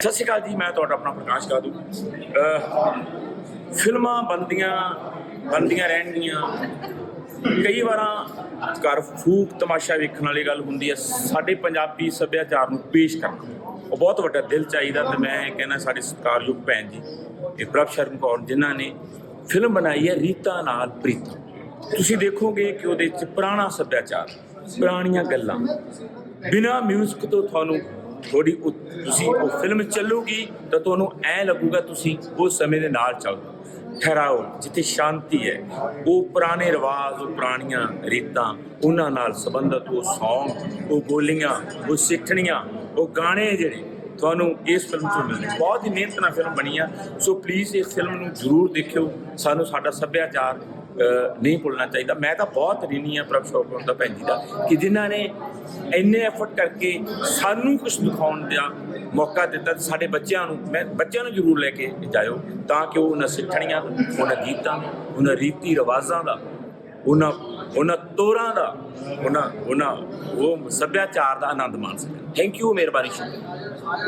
ਸਤਿ ਸ਼੍ਰੀ ਅਕਾਲ ਜੀ, ਮੈਂ ਤੁਹਾਡਾ ਆਪਣਾ ਪ੍ਰਕਾਸ਼ ਕਾਦੂ ਫਿਲਮਾਂ ਬੰਦੀਆਂ ਬੰਦੀਆਂ ਰਹਿਣਗੀਆਂ। ਕਈ ਵਾਰਾਂ ਘਰ ਫੂਕ ਤਮਾਸ਼ਾ ਵੇਖਣ ਵਾਲੀ ਗੱਲ ਹੁੰਦੀ ਹੈ, ਸਾਡੇ ਪੰਜਾਬੀ ਸੱਭਿਆਚਾਰ ਨੂੰ ਪੇਸ਼ ਕਰਨਾ ਉਹ ਬਹੁਤ ਵੱਡਾ ਦਿਲ ਚਾਹੀਦਾ ਤੇ ਮੈਂ ਕਹਿੰਦਾ ਸਾਡੇ ਸਤਿਕਾਰਯੋਗ ਭੈਣ ਜੀ, ਇਹ ਪ੍ਰਭ ਸ਼ਰਮ ਕੌਰ ਜਿਨ੍ਹਾਂ ਨੇ ਫਿਲਮ ਬਣਾਈ ਹੈ, ਰੀਤਾ ਨਾਲ ਪ੍ਰੀਤ। ਤੁਸੀਂ ਦੇਖੋਗੇ ਕਿ ਉਹਦੇ 'ਚ ਪੁਰਾਣਾ ਸੱਭਿਆਚਾਰ, ਪੁਰਾਣੀਆਂ ਗੱਲਾਂ, ਬਿਨਾ ਮਿਊਜ਼ਿਕ ਤੋਂ ਤੁਹਾਨੂੰ ਤੁਹਾਡੀ ਥੋੜੀ ਤੁਸੀਂ ਉਹ ਫਿਲਮ ਚੱਲੂਗੀ ਤਾਂ ਤੁਹਾਨੂੰ ਐ ਲੱਗੂਗਾ ਤੁਸੀਂ ਉਸ ਸਮੇਂ ਦੇ ਨਾਲ ਚੱਲੋ ਠਹਿਰਾਓ, ਜਿੱਥੇ ਸ਼ਾਂਤੀ ਹੈ। ਉਹ ਪੁਰਾਣੇ ਰਿਵਾਜ, ਉਹ ਪੁਰਾਣੀਆਂ ਰੀਤਾਂ, ਉਹਨਾਂ ਨਾਲ ਸੰਬੰਧਿਤ ਉਹ ਸੌਂਗ ਉਹ ਬੋਲੀਆਂ, ਉਹ ਸਿੱਠਣੀਆਂ, ਉਹ ਗਾਣੇ ਜਿਹੜੇ ਤੁਹਾਨੂੰ ਇਸ ਫਿਲਮ 'ਚ ਮਿਲਦੇ ਬਹੁਤ ਹੀ ਮਿਹਨਤ ਨਾਲ ਫਿਲਮ ਬਣੀ ਆ। ਸੋ ਪਲੀਜ਼ ਇਸ ਫਿਲਮ ਨੂੰ ਜ਼ਰੂਰ ਦੇਖਿਓ। ਸਾਨੂੰ ਸਾਡਾ ਸੱਭਿਆਚਾਰ ਨਹੀਂ ਭੁੱਲਣਾ ਚਾਹੀਦਾ। ਮੈਂ ਤਾਂ ਬਹੁਤ ਰਿਣੀ ਆ ਪ੍ਰਭ ਸ਼ੌਕਰ ਦਾ ਭੈਣ ਜੀ ਦਾ ਕਿ ਜਿਨ੍ਹਾਂ ਨੇ ਇੰਨੇ ਐਫਰਟ ਕਰਕੇ ਸਾਨੂੰ ਕੁਝ ਦਿਖਾਉਣ ਦਾ ਮੌਕਾ ਦਿੱਤਾ ਤੇ ਸਾਡੇ ਬੱਚਿਆਂ ਨੂੰ, ਮੈਂ ਬੱਚਿਆਂ ਨੂੰ ਜ਼ਰੂਰ ਲੈ ਕੇ ਜਾਇਓ ਤਾਂ ਕਿ ਉਹ ਉਹਨਾਂ ਸਿੱਠਣੀਆਂ ਉਹਨਾਂ ਗੀਤਾਂ ਉਹਨਾਂ ਰੀਤੀ ਰਿਵਾਜ਼ਾਂ ਦਾ, ਉਹਨਾਂ ਉਹਨਾਂ ਤੋਰਾਂ ਦਾ, ਉਹਨਾਂ ਉਹਨਾਂ ਉਹ ਸੱਭਿਆਚਾਰ ਦਾ ਆਨੰਦ ਮਾਣ ਸਕਣ। ਥੈਂਕ ਯੂ ਮਿਹਰਬਾਨੀ ਸ਼ੁਕਰੀਆ।